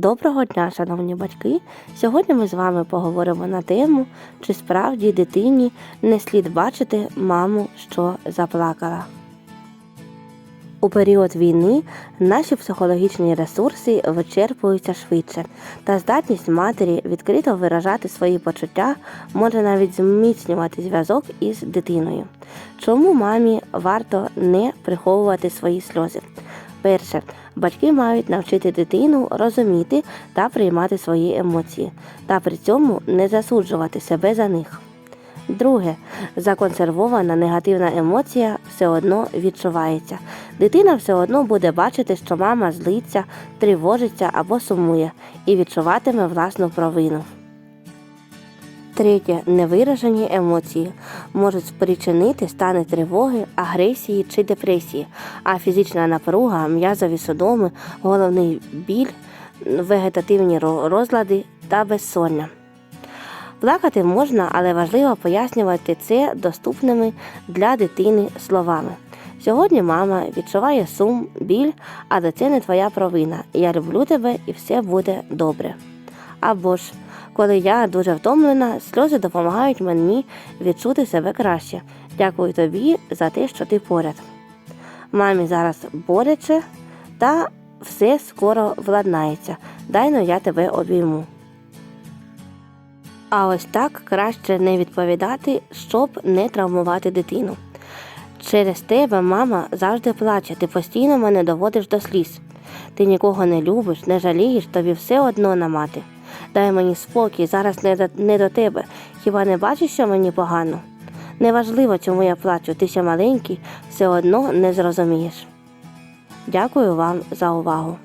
Доброго дня, шановні батьки! Сьогодні ми з вами поговоримо на тему, чи справді дитині не слід бачити маму, що заплакала. У період війни наші психологічні ресурси вичерпуються швидше, та здатність матері відкрито виражати свої почуття може навіть зміцнювати зв'язок із дитиною. Чому мамі варто не приховувати свої сльози? Перше, батьки мають навчити дитину розуміти та приймати свої емоції, та при цьому не засуджувати себе за них. Друге, законсервована негативна емоція все одно відчувається. Дитина все одно буде бачити, що мама злиться, тривожиться або сумує, і відчуватиме власну провину. Третє, невиражені емоції можуть спричинити стани тривоги, агресії чи депресії, а фізична напруга, м'язові судоми, головний біль, вегетативні розлади та безсоння. Плакати можна, але важливо пояснювати це доступними для дитини словами. Сьогодні мама відчуває сум, біль, але це не твоя провина. Я люблю тебе і все буде добре. Або ж, коли я дуже втомлена, сльози допомагають мені відчути себе краще. Дякую тобі за те, що ти поряд. Мамі зараз боляче, та все скоро владнається. Дай но я тебе обійму. А ось так краще не відповідати, щоб не травмувати дитину. Через тебе мама завжди плаче, ти постійно мене доводиш до сліз. Ти нікого не любиш, не жалієш, тобі все одно на мати. Дай мені спокій, зараз не до, не до тебе. Хіба не бачиш, що мені погано? Неважливо, чому я плачу, ти ще маленький, все одно не зрозумієш. Дякую вам за увагу.